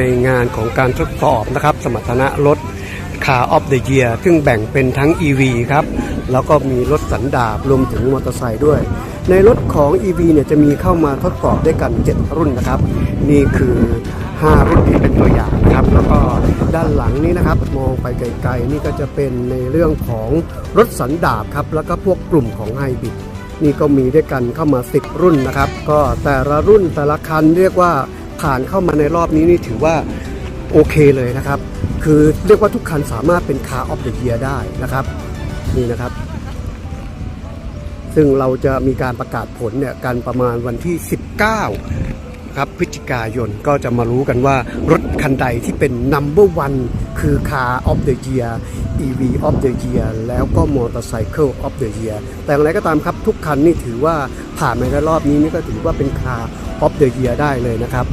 ในงานของการทดสอบนะครับ สมรรถนะรถ Car of the Year ซึ่งแบ่งเป็นทั้ง EV ครับ แล้วก็มีรถสันดาบรวมถึงมอเตอร์ไซค์ด้วย ในรถของ EV เนี่ยจะมีเข้ามาทดสอบด้วยกัน 7 รุ่นนะครับ นี่คือ 5 รุ่นที่เป็นตัวอย่างนะครับ แล้วก็ด้านหลังนี้นะครับ มองไปไกลๆ นี่ก็จะเป็นในเรื่องของรถสันดาบครับ แล้วก็พวกกลุ่มของไฮบริดนี่ก็มีด้วยกันเข้ามา 10 รุ่นนะครับ ก็แต่ละรุ่นแต่ละคันเรียกว่า ผ่านเข้ามาในรอบนี้นี่ถือว่าโอเคเลยนะครับ คือเรียกว่าทุกคันสามารถเป็น Car of the Year ได้นะครับนี่นะครับ ซึ่งเราจะมีการประกาศผลเนี่ยกันประมาณวันที่ 19 ครับพฤศจิกายนก็จะมารู้กันว่ารถคันใดที่เป็น number one คือ Car of the Year EV of the Year แล้วก็ Motorcycle of the Year แต่อย่างไรก็ตามครับทุกคันนี่ถือว่าผ่านมาในรอบนี้นี่ก็ถือว่าเป็น Car of the Year ได้เลยนะครับ